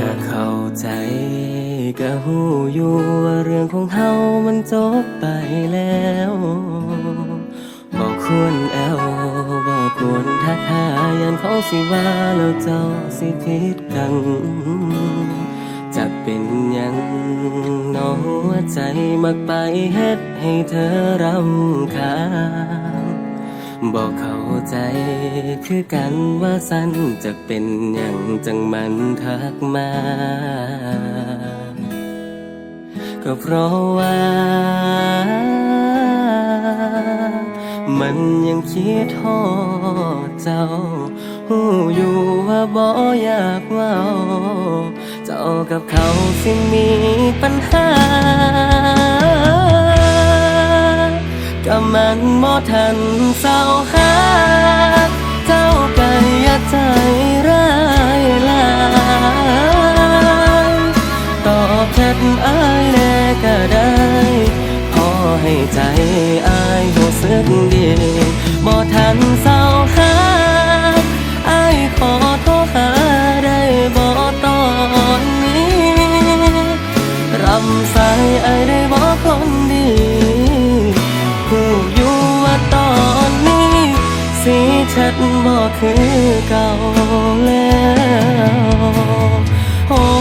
ธอเข้าใจก็หูอยู่ว่าเรื่องของเฮามันจบไปแล้วบอกควรแอวบอกควรทักทายยันเขาสิว่าแล้วเจ้าสิผิดกันจะเป็นยังน้องหัวใจมักไปเฮ็ดให้เธอรำคาญ บอกเข้าใจ คือกันว่าสั้นจะเป็นอย่างจังมันทักมา ก็เพราะว่า มันยังคิดทอดเจ้าหูอยู่ว่าบ่อยากเว่าเจ้ากับเขาสิมีปัญหา นบ่ทันเศร้าหาเจ้าก็อย่ใจร้ายลายตอบแชทอายแน่ก็ได้พอให้ใจอายรู้สึกดีบ่ทันเศร้าหาอายขอโทรหาได้บ่ตอนนี้รำสายไอายได้บอกคน คือเก่าแล้ว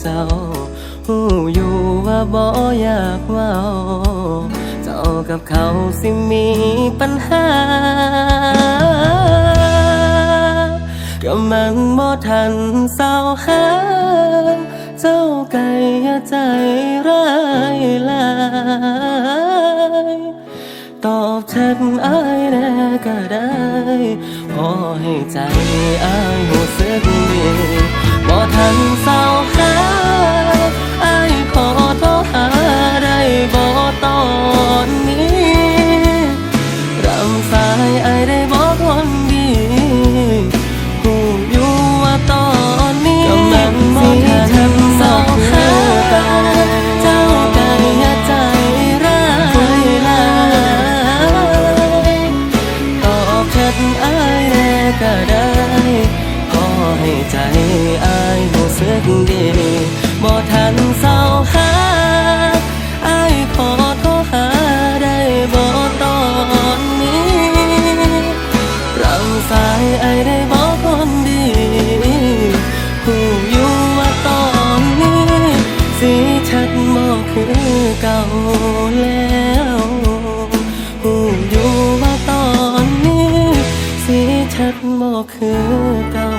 เจ้าหูอยู่ว่าบ่อยากเว่าเจ้ากับเขาสิมีปัญหาก็มันบ่ทันเศร้าหาเจ้าไก่ใจร้ายลายตอบแชทอายแน่ก็ได้ พอให้ใจอาย รู้สึกดีบ่ทันเศร้าหาอายขอโทรหาได้บ่ตอนนี้รำสายอายได้บอกคนดีผู้อยู่ว่าตอนนี้สีชัดบ่คือเก่าแล้วหูอยู่ว่าตอนนี้สีชัดบ่คือเก่า